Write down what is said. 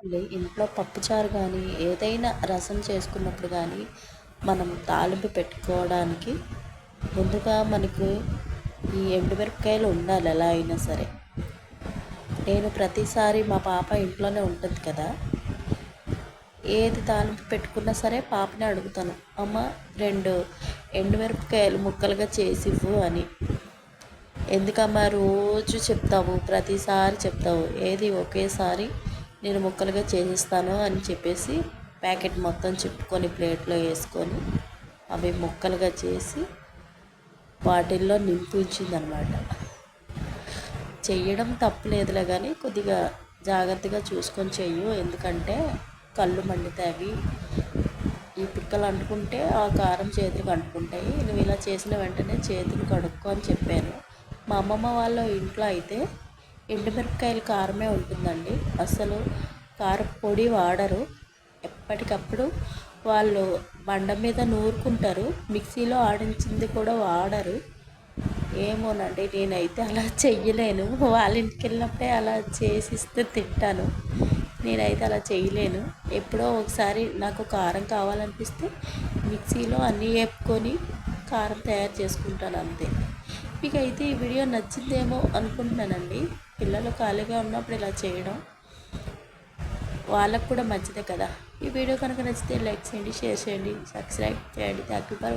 అండి ఇంట్లో పప్పుచారు కానీ ఏదైనా రసం చేసుకున్నప్పుడు కానీ మనం తాలింపు పెట్టుకోవడానికి ముందుగా మనకు ఈ ఎండుమిరపకాయలు ఉండాలి ఎలా అయినా సరే. నేను ప్రతిసారి మా పాప ఇంట్లోనే ఉంటుంది కదా ఏది తాలింపు పెట్టుకున్నా సరే పాపని అడుగుతాను అమ్మ రెండు ఎండుమిరపకాయలు ముక్కలుగా చేసివ్వు అని. ఎందుకమ్మా రోజు చెప్తావు ప్రతిసారి చెప్తావు ఏది ఒకేసారి నేను ముక్కలుగా చేసిస్తాను అని చెప్పేసి ప్యాకెట్ మొత్తం చెప్పుకొని ప్లేట్లో వేసుకొని అవి ముక్కలుగా చేసి వాటిల్లో నింపించిందనమాట. చెయ్యడం తప్పులేదులే కానీ కొద్దిగా జాగ్రత్తగా చూసుకొని చెయ్యు. ఎందుకంటే కళ్ళు మండుతాయి. ఈ పిక్కలు అంటుకుంటే ఆ కారం చేతులకు అంటుకుంటాయి. నువ్వు ఇలా చేసిన వెంటనే చేతులు కడుక్కో అని చెప్పాను. మా అమ్మమ్మ వాళ్ళ ఇంట్లో అయితే ఎండుమిరపకాయలు కారమే ఉంటుందండి. అసలు కారం పొడి వాడరు. ఎప్పటికప్పుడు వాళ్ళు బండ మీద నూరుకుంటారు. మిక్సీలో ఆడించింది కూడా వాడరు. ఏమోనండి నేనైతే అలా చెయ్యలేను. వాళ్ళ ఇంటికి వెళ్ళినప్పుడే అలా చేసిస్తే తింటాను. నేనైతే అలా చేయలేను ఎప్పుడో ఒకసారి నాకు కారం కావాలనిపిస్తే మిక్సీలో అన్నీ వేపుకొని కారం తయారు చేసుకుంటాను అంతే. మీకు అయితే ఈ వీడియో నచ్చిందేమో అనుకుంటున్నానండి. పిల్లలు ఖాళీగా ఉన్నప్పుడు ఇలా చేయడం వాళ్ళకు కూడా మంచిదే కదా. ఈ వీడియో కనుక నచ్చితే లైక్ చేయండి షేర్ చేయండి సబ్స్క్రైబ్ చేయండి. Thank you for